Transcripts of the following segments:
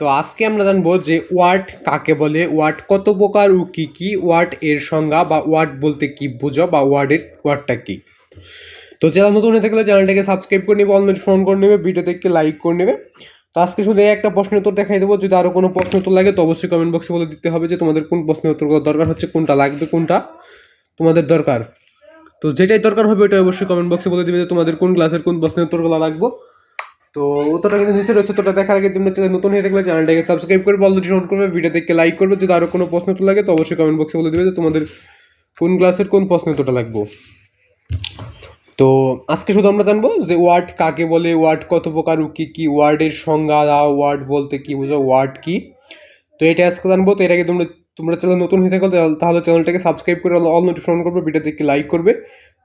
তো আজকে আমরা জানব যে ওয়ার্ড কাকে বলে, ওয়ার্ড কত প্রকার ও কী কী, ওয়ার্ড এর সংজ্ঞা বা ওয়ার্ড বলতে কি বোঝো বা ওয়ার্ডের ওয়ার্ডটা কি? তো চ্যানেল নতুন হয়ে থাকলে চ্যানেলটাকে সাবস্ক্রাইব করে নেবে অনলাইন ফোন করে নেবে ভিডিও দেখে লাইক করে নেবে। তো আজকে শুধু এই একটা প্রশ্নের উত্তর দেখাই দেবো, যদি আরও কোনো প্রশ্ন উত্তর লাগে তো অবশ্যই কমেন্ট বক্সে বলে দিতে হবে যে তোমাদের কোন প্রশ্নের উত্তরগুলো দরকার হচ্ছে, কোনটা লাগবে, কোনটা তোমাদের দরকার। তো যেটাই দরকার হবে ওটা অবশ্যই কমেন্ট বক্সে বলে দিবে যে তোমাদের কোন ক্লাসের কোন প্রশ্নের উত্তরগুলো লাগবে। তো উত্তরটা কিন্তু নিচে রয়েছে, উত্তরটা দেখার আগে চ্যানেল নতুন হয়ে থাকলে চ্যানেলটাকে সাবস্ক্রাইব করে বল অলরেডি অন করবে ভিডিও দেখে লাইক করবে, যদি আরও কোনো প্রশ্ন লাগে তো অবশ্যই কমেন্ট বক্সে বলে দেবে যে তোমাদের কোন ক্লাসের কোন প্রশ্ন উত্তরটা লাগবে। তো আজকে শুধু আমরা জানব যে ওয়ার্ড কাকে বলে ওয়ার্ড কত প্রকার কি কি ওয়ার্ডের সংজ্ঞা দাও ওয়ার্ড বলতে কি বোঝো ওয়ার্ড কি? তো এটা আজকে জানব, তো এর আগে তোমরা তোমরা চ্যানেল নতুন হয়ে থাকো তাহলে- তাহলে চ্যানেলটাকে সাবস্ক্রাইব করে অল নোটিফিকেশন করবে ভিডিও দেখে লাইক করবে।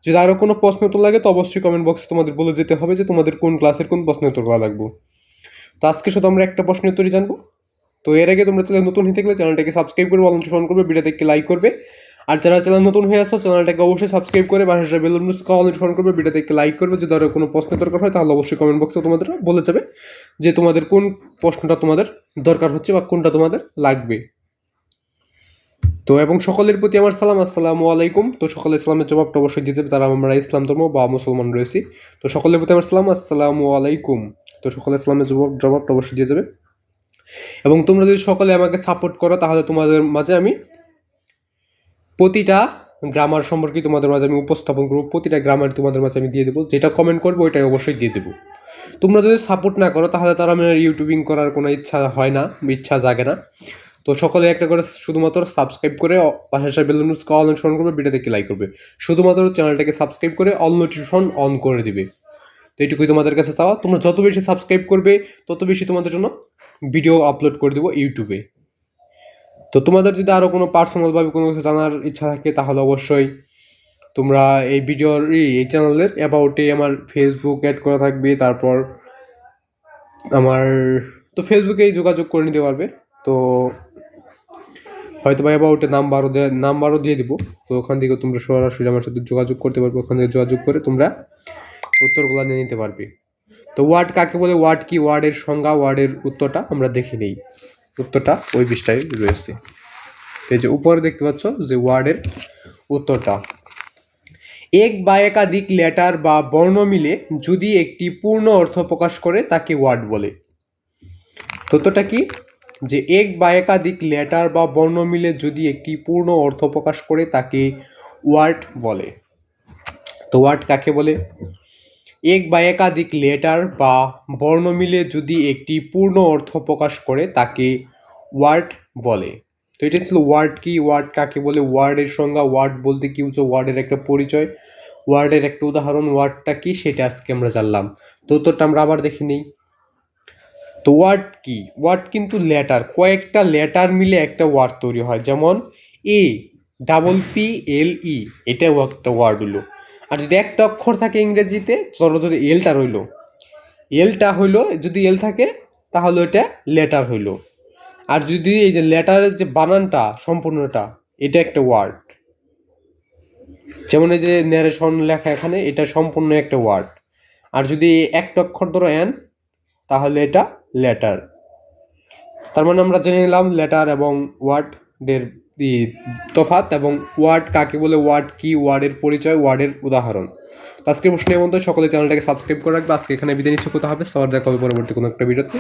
যদি আরও কোনো প্রশ্ন উত্তর লাগে, তো অবশ্যই কমেন্ট বক্সে তোমাদের বলে যেতে হবে যে তোমাদের কোন ক্লাসের কোন প্রশ্ন উত্তর উত্তরগুলো লাগবে। তো আজকে শুধু আমরা একটা প্রশ্ন উত্তরই জানব। তো এর আগে তোমরা চ্যানেল নতুন হয়ে থাকলে চ্যানেলটাকে সাবস্ক্রাইব করবে অল নোটিফিকেশন করবে ভিডিও দেখে লাইক করবে। আর যারা চ্যানেল নতুন হয়ে আসো, চ্যানেলটাকে অবশ্যই সাবস্ক্রাইব করে বাসাটা বেল অল নোটিফিকেশন করবে ভিডিও দেখে লাইক করবে। যদি আরও কোনো প্রশ্ন দরকার হয়, তাহলে অবশ্যই কমেন্ট বক্সে তোমাদের বলে যাবে যে তোমাদের কোন প্রশ্নটা তোমাদের দরকার হচ্ছে বা কোনটা তোমাদের লাগবে। তো এবং সকলের প্রতি আমার সালাম, আসসালামু আলাইকুম। তো সকলের সালামের জবাবটা অবশ্যই দিতে হবে, তারা আমরা ইসলাম ধর্ম বা মুসলমান রয়েছি। তো সকলের প্রতি আমার সালাম, আসসালামু আলাইকুম। তো সকলের সালামের জবাব, জবাবটা অবশ্যই দিয়ে যাবে এবং তোমরা যদি সকলে আমাকে সাপোর্ট করো, তাহলে তোমাদের মাঝে আমি প্রতিটা গ্রামার সম্পর্কে তোমাদের মাঝে আমি উপস্থাপন করব, প্রতিটা গ্রামার তোমাদের মাঝে আমি দিয়ে দেবো। যেটা কমেন্ট করব, ওইটাই অবশ্যই দিয়ে দেবো। তোমরা যদি সাপোর্ট না করো, তাহলে তারা আমার ইউটিউবিং করার কোনো ইচ্ছা হয় না, ইচ্ছা জাগে না। তো সকলে একটা করে শুধুমাত্র সাবস্ক্রাইব করে পাশে বেল নোটিফিকেশন অল নোটিফিকেশন করবে ভিডিও দেখে লাইক করবে। শুধুমাত্র চ্যানেলটাকে সাবস্ক্রাইব করে অল নোটিফিকেশন অন করে দিবে। তো এইটুকুই তোমাদের কাছে চাওয়া। তোমরা যত বেশি সাবস্ক্রাইব করবে, তত বেশি তোমাদের জন্য ভিডিও আপলোড করে দেবো ইউটিউবে তো তোমাদের যদি আরও কোনো পার্সোনালভাবে কোনো কিছু জানার ইচ্ছা থাকে, তাহলে অবশ্যই তোমরা এই ভিডিওর এই চ্যানেলের অ্যাবাউটে আমার ফেসবুক অ্যাড করা থাকবে, তারপর আমার, তো ফেসবুকেই যোগাযোগ করে নিতে পারবে। তো হয়তো বা অ্যাবাউটে নাম্বারও দেয় নাম্বারও দিয়ে দিব। তো ওখান থেকে তোমরা সরাসরি আমার সাথে যোগাযোগ করতে পারবে। ওখান থেকে যোগাযোগ করে তোমরা উত্তরগুলো নিয়ে নিতে পারবে। তো ওয়ার্ড কাকে বলে? ওয়ার্ড কি? ওয়ার্ডের সংজ্ঞা ওয়ার্ডের উত্তরটা আমরা দেখে নেই। উত্তরটা ওই পৃষ্ঠায় রয়েছে। এই যে উপরে দেখতে পাচ্ছ যে ওয়ার্ডের উত্তরটা। এক বা একাধিক লেটার বা বর্ণ মিলে যদি একটি পূর্ণ অর্থ প্রকাশ করে, তাকে ওয়ার্ড বলে। তথ্যটা কি? যে এক বা একাধিক লেটার বা বর্ণ মিলে যদি একটি পূর্ণ অর্থ প্রকাশ করে তাকে ওয়ার্ড বলে। তো ওয়ার্ড কাকে বলে? এক বা একাধিক লেটার বা বর্ণ মিলে যদি একটি পূর্ণ অর্থ প্রকাশ করে তাকে ওয়ার্ড বলে। তো এটা ছিল ওয়ার্ড কি? ওয়ার্ড কাকে বলে? ওয়ার্ডের সংজ্ঞা, ওয়ার্ড বলতে কি হচ্ছে ওয়ার্ডের একটা পরিচয়। ওয়ার্ডের একটা উদাহরণ, ওয়ার্ডটা কি? সেটা আজকে আমরা জানলাম। তো উত্তরটা আমরা আবার দেখে নিই। তো ওয়ার্ড কি? ওয়ার্ড কিন্তু লেটার কয়েকটা লেটার মিলে একটা ওয়ার্ড তৈরি হয়, যেমন এ ডাবল পি এল ই এটাও একটা ওয়ার্ড হলো। আর যদি একটা অক্ষর থাকে ইংরেজিতে, ধরো যদি এলটা রইল। এলটা হইল, যদি এল থাকে, তাহলে এটা লেটার হইল। আর যদি এই যে লেটারের যে বানানটা, সম্পূর্ণটা, এটা একটা ওয়ার্ড যেমন এই যে ন্যারেশন লেখা এখানে, এটা সম্পূর্ণ একটা ওয়ার্ড আর যদি একটা অক্ষর ধরো এন তাহলে এটা লেটার তার মানে আমরা জেনে নিলাম লেটার এবং ওয়ার্ডের তফাত এবং ওয়ার্ড কাকে বলে ওয়ার্ড কি ওয়ার্ডের পরিচয় ওয়ার্ডের উদাহরণ। তো আজকের প্রশ্নের মধ্যে সকলে চ্যানেলটাকে সাবস্ক্রাইব করে রাখবে। আজকে এখানে বিদায় নিচ্ছে, কোথাও হবে? সবার দেখা হবে পরবর্তী কোনো একটা ভিডিওতে।